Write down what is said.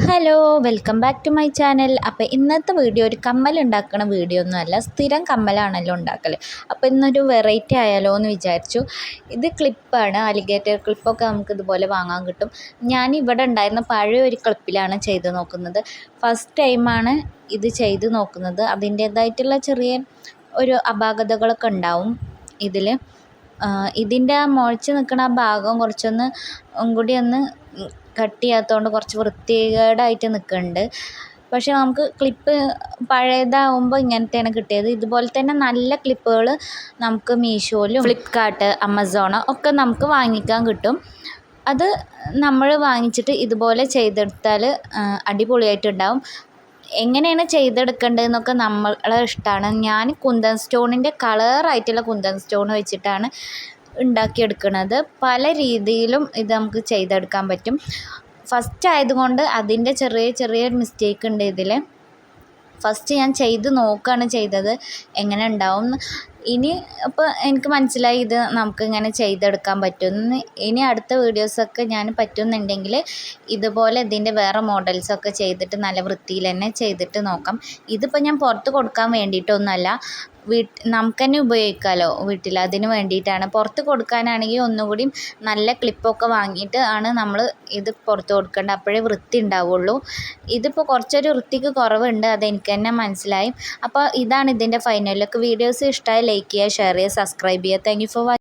Hello welcome back to my channel അപ്പോൾ ഇന്നത്തെ video ഒരു കമ്മൽ ഉണ്ടാക്കുന്ന വീഡിയോ ഒന്നുമല്ല സ്ഥിരം കമ്മലാണല്ലോ ഉണ്ടാക്കൽ അപ്പോൾ ഇന്നൊരു വെറൈറ്റി ആയാലോ എന്ന് വിചാരിച്ചു. ഇത് ക്ലിപ്പാണ് അലിഗേറ്റർ ക്ലിപ്പൊക്കെ നമുക്ക് ഇതുപോലെ വാങ്ങാൻ കിട്ടും. ഞാൻ ഇവിടെ ഉണ്ടായിരുന്ന പഴയ ഒരു ക്ലിപ്പിലാണ് ചെയ്ത് നോക്കുന്നത്. ഫസ്റ്റ് ടൈമാണ് ഇത് ചെയ്ത് നോക്കുന്നത്. അതിന്റേതായിട്ടുള്ള ചെറിയ ഒരു അപാകതകളൊക്കെ ഉണ്ടാവും ഇതിൽ ഇതിന്റെ മുഴച്ച് നിൽക്കുന്ന ആ ഭാഗം കുറച്ചൊന്ന് കൂടി ഒന്ന് കട്ട് ചെയ്യാത്തതുകൊണ്ട് കുറച്ച് വൃത്തികേടായിട്ട് നിൽക്കുന്നുണ്ട് പക്ഷേ നമുക്ക് ക്ലിപ്പ് പഴയതാവുമ്പോൾ ഇങ്ങനത്തെയാണ് കിട്ടിയത്. ഇതുപോലെ തന്നെ നല്ല ക്ലിപ്പുകൾ നമുക്ക് മീഷോയിലും ഫ്ലിപ്കാർട്ട് ആമസോൺ ഒക്കെ നമുക്ക് വാങ്ങിക്കാൻ കിട്ടും. അത് നമ്മൾ വാങ്ങിച്ചിട്ട് ഇതുപോലെ ചെയ്തെടുത്താൽ അടിപൊളിയായിട്ടുണ്ടാവും. എങ്ങനെയാണ് ചെയ്തെടുക്കേണ്ടതെന്നൊക്കെ നമ്മളെ ഇഷ്ടമാണ് ഞാൻ കുന്തൻ സ്റ്റോണിന്റെ കളറായിട്ടുള്ള കുന്തൻ സ്റ്റോൺ വെച്ചിട്ടാണ് ഉണ്ടാക്കിയെടുക്കുന്നത് പല രീതിയിലും ഇത് നമുക്ക് ചെയ്തെടുക്കാൻ പറ്റും. ഫസ്റ്റ് ആയതുകൊണ്ട് അതിന്റെ ചെറിയ ചെറിയ മിസ്റ്റേക്ക് ഉണ്ട് ഇതിൽ ഫസ്റ്റ് ഞാൻ ചെയ്ത് നോക്കുകയാണ് ചെയ്തത്. എങ്ങനെ ഉണ്ടാവും ഇനി അപ്പോൾ എനിക്ക് മനസ്സിലായി ഇത് നമുക്ക് ഇങ്ങനെ ചെയ്തെടുക്കാൻ പറ്റുമെന്ന്. ഇനി അടുത്ത വീഡിയോസൊക്കെ ഞാൻ പറ്റുന്നുണ്ടെങ്കിൽ ഇതുപോലെ ഇതിന്റെ വേറെ മോഡൽസൊക്കെ ചെയ്തിട്ട് നല്ല വൃത്തിയിൽ തന്നെ ചെയ്തിട്ട് നോക്കാം. ഇതിപ്പോൾ ഞാൻ പുറത്ത് കൊടുക്കാൻ വേണ്ടിയിട്ടൊന്നുമല്ല. വീട്ട് നമുക്ക് തന്നെ ഉപയോഗിക്കാമല്ലോ വീട്ടിൽ. അതിന് വേണ്ടിയിട്ടാണ്. പുറത്ത് കൊടുക്കാനാണെങ്കിൽ ഒന്നുകൂടി നല്ല ക്ലിപ്പൊക്കെ വാങ്ങിയിട്ട് ആണ് നമ്മൾ ഇത് പുറത്ത് കൊടുക്കേണ്ടത്. അപ്പോഴേ വൃത്തി ഉണ്ടാവുള്ളൂ. ഇതിപ്പോൾ കുറച്ചൊരു വൃത്തിക്ക് കുറവുണ്ട്. അതെനിക്ക് തന്നെ മനസ്സിലായി. അപ്പോൾ ഇതാണ് ഇതിന്റെ ഫൈനൽ ലുക്ക് വീഡിയോസ് ഇഷ്ടമായി ലൈക്ക് ചെയ്യുക ഷെയർ ചെയ്യുക സബ്സ്ക്രൈബ് ചെയ്യുക. Thank for